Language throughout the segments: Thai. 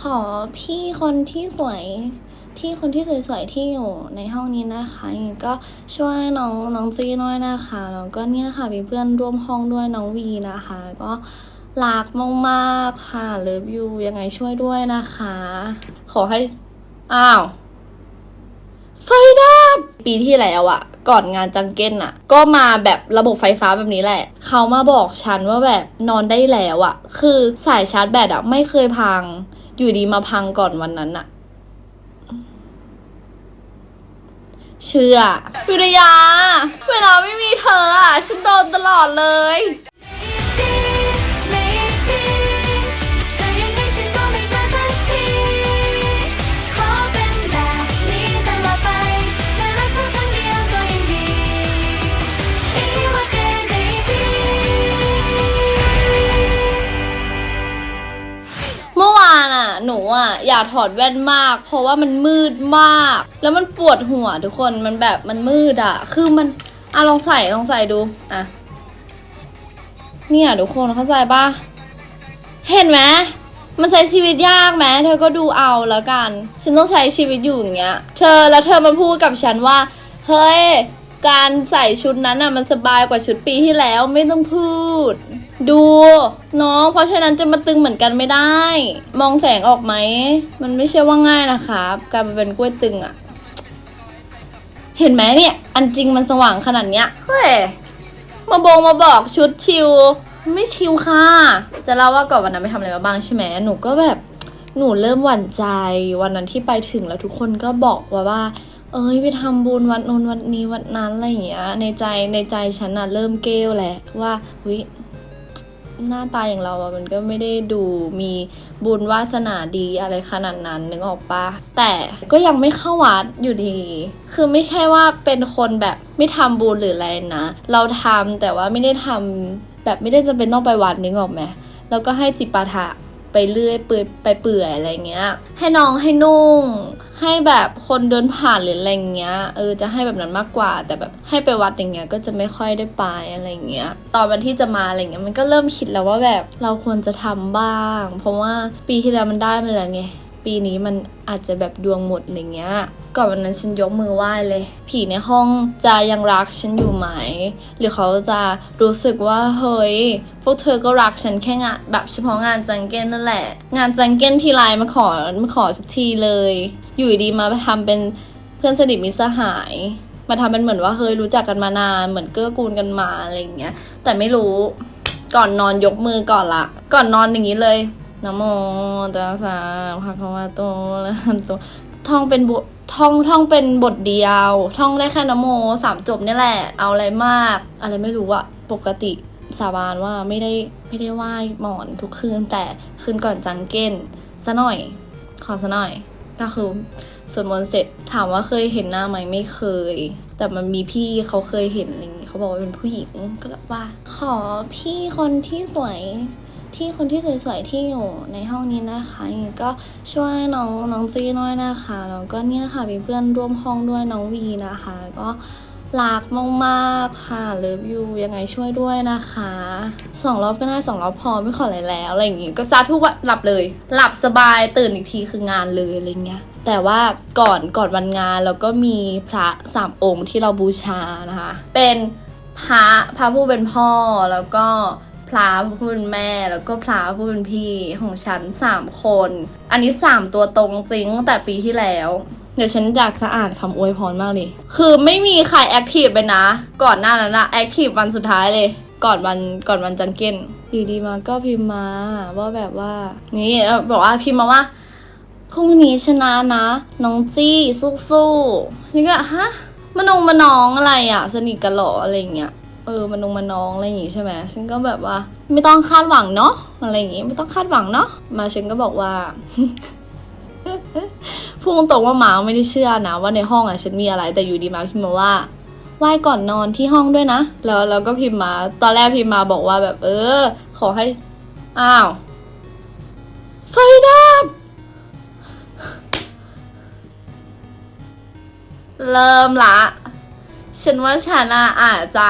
ขอพี่คนที่สวยพี่คนที่สวยๆที่อยู่ในห้องนี้นะคะยังก็ช่วยน้องน้องจีน้อยนะคะแล้วก็เนี่ยค่ะมีเพื่อนร่วมห้องด้วยน้องวีนะคะ ก็รักมากๆค่ะเลิฟยูยังไงช่วยด้วยนะคะ ขอให้อ้าวไฟดับปีที่แล้วอะก่อนงานจังเก้นอะก็มาแบบระบบไฟฟ้าแบบนี้แหละ เขามาบอกฉันว่าแบบนอนได้แล้วอะคือสายชาร์จแบตอะไม่เคยพัง อยู่ดีมาพังก่อนวันนั้นอะเชื่อวิริยา เวลาไม่มีเธออะฉันโดนตลอดเลย หนูอะอยากถอดแว่นมาก เพราะว่ามันมืดมาก แล้วมันปวดหัวทุกคนมันแบบมันมืดอะ คือมันอะลองใส่ลองใส่ดูอะเนี่ยทุกคนเข้าใจปะเห็นไหมมันใช้ชีวิตยากไหมเธอก็ดูเอาแล้วกัน ฉันต้องใช้ชีวิตอยู่อย่างเงี้ย เธอแล้วเธอมาพูดกับฉันว่า เฮ้ย การใส่ชุดนั้นอะมันสบายกว่าชุดปีที่แล้วไม่ต้องพูด ดูน้องเพราะฉะนั้นจะมาตึงเหมือนกันไม่ได้ มองแสงออกไหม มันไม่ใช่ว่าง่ายนะครับการเป็นกล้วยตึงอะเห็นไหมเนี่ย อันจริงมันสว่างขนาดเนี้ยเฮ้ยมาบงมาบอกชุดชิลไม่ชิลค่ะ จะเล่าว่าก่อนวันนั้นไปทำอะไรมาบ้างใช่ไหมหนูก็แบบหนูเริ่มหวั่นใจวันนั้นที่ไปถึงแล้วทุกคนก็บอกว่าว่า เอ้ยไปทำบุญวัดโนนวัดนี้วัดนั้นอะไรอย่างเงี้ยในใจในใจฉันน่ะเริ่มเกลแหละว่าวิ หน้าตาอย่างเราอะมันก็ไม่ได้ดูมีบุญวาสนาดีอะไรขนาดนั้นนึกออกปะแต่ก็ยังไม่เข้าวัดอยู่ดี คือไม่ใช่ว่าเป็นคนแบบไม่ทำบุญหรืออะไรนะ เราทำแต่ว่าไม่ได้ทำแบบไม่ได้จำเป็นต้องไปวัดนึกออกไหมแล้วก็ให้จิปาถะ ไปเรื่อยเปื่อยไปเปื่อยอะไรเงี้ย ให้น้องให้นุ่ง ให้แบบคนเดินผ่านหรืออะไรเงี้ยเออจะให้แบบนั้นมากกว่า แต่แบบให้ไปวัดอย่างเงี้ยก็จะไม่ค่อยได้ไปอะไรเงี้ย ตอนวันที่จะมาอะไรเงี้ยมันก็เริ่มคิดแล้วว่าแบบเราควรจะทำบ้าง เพราะว่าปีที่แล้วมันได้มาแล้วไง ปีนี้มันอาจจะแบบดวงหมดอะไรเงี้ย ก่อนวันนั้นฉันยกมือไหว้เลย ผีในห้องจะยังรักฉันอยู่ไหม หรือเขาจะรู้สึกว่าเฮ้ยพวกเธอก็รักฉันแค่งานแบบเฉพาะงานจังเก้นนั่นแหละ งานจังเก้นทีไรมาขอมาขอสักทีเลย อยู่ดีมาทำเป็นเพื่อนสนิทมิสหายมาทำเป็นเหมือนว่าเฮ้ยรู้จักกันมานานเหมือนเกื้อกูลกันมาอะไรอย่างเงี้ย แต่ไม่รู้ก่อนนอนยกมือก่อนละ ก่อนนอนอย่างนี้เลย นะโมตัสสะภะคะวะโตอะระหะโตท่องเป็นบทท่องท่องเป็นบทเดียว ท่องได้แค่นะโมสามจบนี่แหละ เอาอะไรมาก อะไรไม่รู้อะปกติสาบานว่าไม่ได้ไม่ได้ไหว้หมอนทุกคืน แต่คืนก่อนจังเก้นซะหน่อย ขอซะหน่อย ก็คือสวดมนต์เสร็จถามว่าเคยเห็นหน้าไหมไม่เคย แต่มันมีพี่เขาเคยเห็นอะไรอย่างงี้เขาบอกว่าเป็นผู้หญิงก็เลยว่า ขอพี่คนที่สวย ที่คนที่สวยๆที่อยู่ในห้องนี้นะคะยังไงก็ช่วยน้องน้องจีน้อยนะคะแล้วก็เนี่ยค่ะมีเพื่อนร่วมห้องด้วยน้องวีนะคะ ก็รักมากๆค่ะเลิฟยูยังไงช่วยด้วยนะคะสองรอบก็ได้สองรอบพอไม่ขออะไรแล้วอะไรอย่างงี้ก็จ้าทุกวันหลับเลย หลับสบายตื่นอีกทีคืองานเลยอะไรเงี้ยแต่ว่าก่อนก่อนวันงานเราก็มีพระสามองค์ที่เราบูชานะคะ เป็นพระพระผู้เป็นพ่อแล้วก็ พระผู้เป็นแม่ แล้วก็พระผู้เป็นพี่ของฉันสามคน อันนี้สามตัวตรงจริงตั้งแต่ปีที่แล้ว เดี๋ยวฉันอยากจะอ่านคำอวยพรมากเลย คือไม่มีใครแอคทีฟไปนะ ก่อนหน้านั้นอะแอคทีฟวันสุดท้ายเลย ก่อนวันก่อนวันจังเก้นอยู่ดีมาก็พิมพ์มาว่าแบบว่า นี่บอกว่าพิมพ์มาว่าพรุ่งนี้ชนะนะ น้องจี้สู้ๆฉันก็ฮะมานงมานองอะไรอะสนิทกันหรออะไรอย่างเงี้ย เออมันนงมาน้องอะไรอย่างงี้ใช่ไหมฉันก็แบบว่า ไม่ต้องคาดหวังเนาะอะไรอย่างงี้ไม่ต้องคาดหวังเนาะมาฉันก็บอกว่าพูดตรงๆว่าหมาไม่ได้เชื่อนะว่าในห้องอะฉันมีอะไรแต่อยู่ดีมาพิมพ์มาว่าไหว้ก่อนนอนที่ห้องด้วยนะ แล้วเราก็พิมพ์มา ตอนแรกพิมพ์มาบอกว่าแบบ เออ ขอให้ อ้าวไฟดับเริ่มละ ฉันว่าฉันอะอาจจะ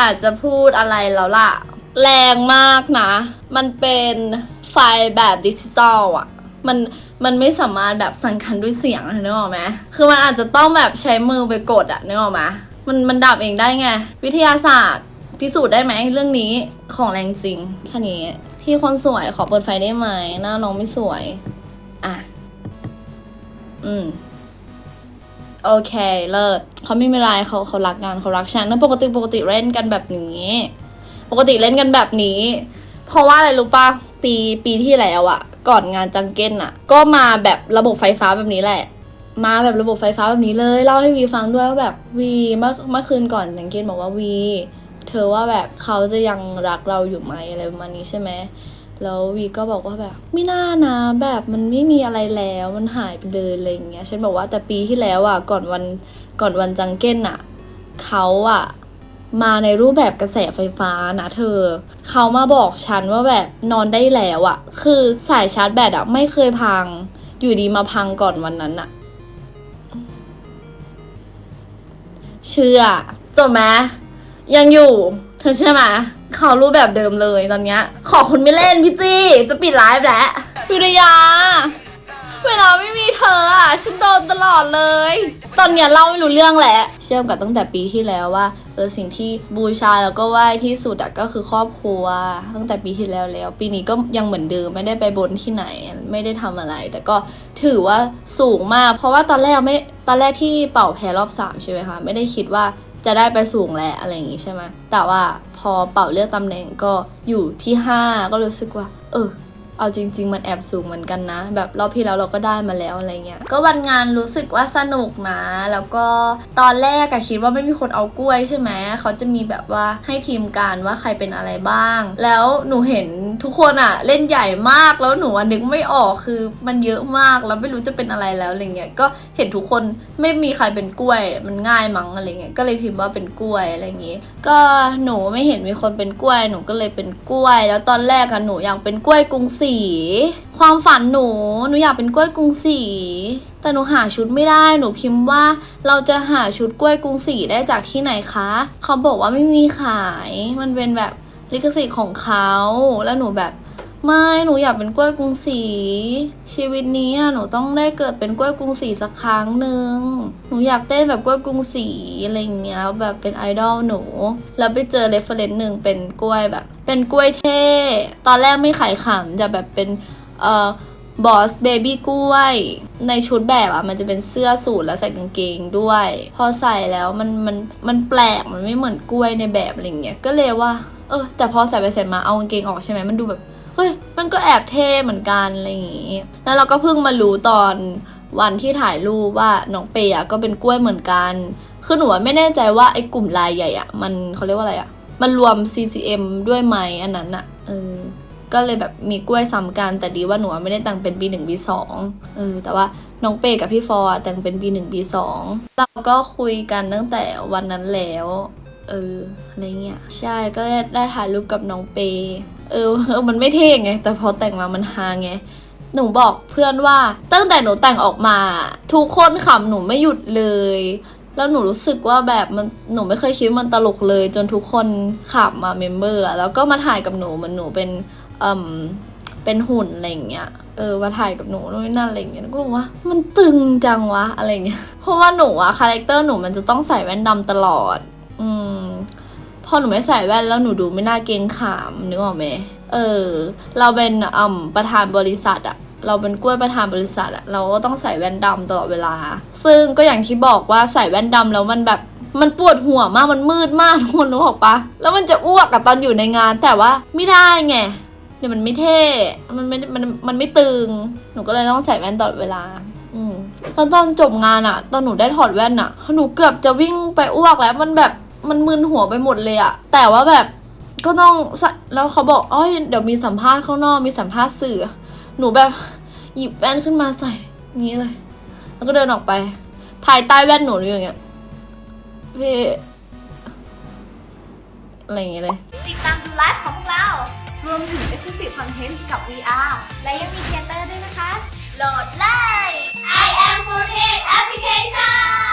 อาจจะพูดอะไรแล้วล่ะ แรงมากนะ มันเป็นไฟแบบดิจิตอลอะมันมันไม่สามารถแบบสั่งคันด้วยเสียงอะนึกออกไหมคือมันอาจจะต้องแบบใช้มือไปกดอะนึกออกไหมมันมันดับเองได้ไง วิทยาศาสตร์ พิสูจน์ได้ไหมเรื่องนี้ของแรงจริงแค่นี้ พี่คนสวยขอเปิดไฟได้ไหมหน้าน้องไม่สวย อะ อืม โอเคเลิศเขาไม่มีไรเขาเขารักงานเขารักฉันแล้วปกติปกติเล่นกันแบบนี้ ปกติเล่นกันแบบนี้ เพราะว่าอะไรรู้ปะปีปีที่แล้วอะก่อนงานจังเก้นอะก็มาแบบระบบไฟฟ้าแบบนี้แหละ มาแบบระบบไฟฟ้าแบบนี้เลยเล่าให้วีฟังด้วยว่าแบบวีเมื่อเมื่อคืนก่อนจังเก้นบอกว่าวี เธอว่าแบบเขาจะยังรักเราอยู่ไหมอะไรประมาณนี้ใช่ไหม แล้ววีก็บอกว่าแบบ ไม่น่านะแบบมันไม่มีอะไรแล้วมันหายไปเลยอะไรอย่างเงี้ยฉันบอกว่าแต่ปีที่แล้วอะก่อนวันก่อนวันจังเก้นอะเขาอะมาในรูปแบบกระแสไฟฟ้านะเธอ เขามาบอกฉันว่าแบบนอนได้แล้วอะคือสายชาร์จแบตอะไม่เคยพัง อยู่ดีมาพังก่อนวันนั้นอะเชื่อจบไหมยังอยู่ เธอเชื่อไหม เขารูปแบบเดิมเลยตอนเนี้ย ขอคุณไม่เล่นพี่จี้จะปิดไลฟ์แล้ววิริยา เวลาไม่มีเธออะฉันโดนตลอดเลย ตอนเนี้ยเล่าไม่รู้เรื่องแหละ เชื่อมกับตั้งแต่ปีที่แล้วว่าเออสิ่งที่บูชาแล้วก็ไหว้ที่สุดอะก็คือครอบครัว ตั้งแต่ปีที่แล้วแล้ว ปีนี้ก็ยังเหมือนเดิมไม่ได้ไปบนที่ไหนไม่ได้ทำอะไร แต่ก็ถือว่าสูงมาก เพราะว่าตอนแรกไม่ตอนแรกที่เป่าแพ้รอบสามใช่ไหมคะไม่ได้คิดว่า จะได้ไปสูงแล้วอะไรอย่างงี้ใช่ไหมแต่ว่าพอเป่าเลือกตำแหน่งก็อยู่ที่ห้าก็รู้สึกว่า เออ เอาจริง ๆ มันแอบสูงเหมือนกันนะ แบบรอบที่แล้วเราก็ได้มาแล้วอะไรเงี้ย ก็วันงานรู้สึกว่าสนุกนะ แล้วก็ตอนแรกอะคิดว่าไม่มีคนเอากล้วยใช่ไหมเขาจะมีแบบว่าให้พิมพ์การว่าใครเป็นอะไรบ้าง แล้วหนูเห็นทุกคนอะเล่นใหญ่มากแล้วหนูนึกไม่ออกคือมันเยอะมากแล้วไม่รู้จะเป็นอะไรแล้วอะไรเงี้ยก็เห็นทุกคนไม่มีใครเป็นกล้วย มันง่ายมั้งอะไรเงี้ยก็เลยพิมพ์ว่าเป็นกล้วยอะไรอย่างงี้ก็หนูไม่เห็นมีคนเป็นกล้วย หนูก็เลยเป็นกล้วย แล้วตอนแรกอะหนูอยากเป็นกล้วยกรุงศรีความฝันหนูหนูอยากเป็นกล้วยกรุงศรีแต่หนูหาชุดไม่ได้หนูพิมพ์ว่า เราจะหาชุดกล้วยกรุงศรีได้จากที่ไหนคะเขาบอกว่าไม่มีขาย มันเป็นแบบลิขสิทธิ์ของเขาแล้วหนูแบบ ไม่หนูอยากเป็นกล้วยกรุงศรีชีวิตนี้อะหนูต้องได้เกิดเป็นกล้วยกรุงศรีสักครั้งหนึ่งหนูอยากเต้นแบบกล้วยกรุงศรีอะไรเงี้ยแบบเป็นไอดอลหนู แล้วไปเจอเรฟเฟรนซ์หนึ่งเป็นกล้วยแบบ เป็นกล้วยเท่ ตอนแรกไม่ขายขำจะแบบเป็นเอ่อบอสเบบี้กล้วย ในชุดแบบอะ มันจะเป็นเสื้อสูทแล้วใส่กางเกงด้วย พอใส่แล้วมันมันมันแปลกมันไม่เหมือนกล้วยในแบบอะไรเงี้ยก็เลยว่าเออแต่พอใส่ไปใส่มาเอากางเกงออกใช่ไหมมันดูแบบ เฮ้ยมันก็แอบเท่เหมือนกันอะไรอย่างงี้ แล้วเราก็เพิ่งมารู้ตอนวันที่ถ่ายรูปว่าน้องเปย์อะก็เป็นกล้วยเหมือนกัน คือหนูไม่แน่ใจว่าไอ้กลุ่มลายใหญ่อะมันเขาเรียกว่าอะไรอะมันรวม CCM ด้วยไหมอันนั้นอะเออ ก็เลยแบบมีกล้วยซ้ำกัน แต่ดีว่าหนูไม่ได้แต่งเป็นปีหนึ่งปีสองเออ แต่ว่าน้องเปย์กับพี่ฟอแต่งเป็นปีหนึ่งปีสองเราก็คุยกันตั้งแต่วันนั้นแล้ว เออ อะไรเงี้ย ใช่ ก็ได้ได้ถ่ายรูปกับน้องเปย์ เออเออมันไม่เท่ไง แต่พอแต่งมามันฮาไงหนูบอกเพื่อนว่าตั้งแต่หนูแต่งออกมา ทุกคนขำหนูไม่หยุดเลย แล้วหนูรู้สึกว่าแบบมันหนูไม่เคยคิดว่ามันตลกเลย จนทุกคนขำมาเมมเบอร์แล้วก็มาถ่ายกับหนูเหมันหนูเป็นเอ่มเป็นหุ่นอะไรอย่างเงี้ยเออมาถ่ายกับหนูนู่นนั่นอะไรอย่างเงี้ยก็บอกว่ามันตึงจังวะอะไรเงี้ยเพราะว่าหนูอะคาแรคเตอร์หนูมันจะต้องใส่แว่นดำตลอด อืม อหนูไม่ใส่แว่นแล้วหนูดูไม่น่าเกรงขามนึกออกไหมเออ เราเป็นอ่าประธานบริษัทอะเราเป็นกล้วยประธานบริษัทอะเราก็ต้องใส่แว่นดำตลอดเวลา ซึ่งก็อย่างที่บอกว่าใส่แว่นดำแล้วมันแบบมันปวดหัวมากมันมืดมากทุกคนรู้หรอกปะแล้วมันจะอ้วกอะตอนอยู่ในงาน แต่ว่าไม่ได้ไงเดี๋ยวมันไม่เท่ มันไม่มันมันไม่ตึง หนูก็เลยต้องใส่แว่นตลอดเวลา อืมแล้วตอนจบงานอะตอนหนูได้ถอดแว่นอะหนูเกือบจะวิ่งไปอ้วกแล้วมันแบบ มันมึนหัวไปหมดเลยอะแต่ว่าแบบก็ต้องแล้วเขาบอกอ้อยเดี๋ยวมีสัมภาษณ์ข้างนอกมีสัมภาษณ์สื่อ หนูแบบหยิบแว่นขึ้นมาใส่นี้เลย แล้วก็เดินออกไป ภายใต้แว่นหนูอย่างเงี้ยพ่อะไรอย่างเงี้ยเลย ติดตามดูไลฟ์ของพวกเรา รวมถึง exclusive อนเทนต์กับ VR และยังมีเทเตอร์ด้วยนะคะ โหลดเลย I am Forte Application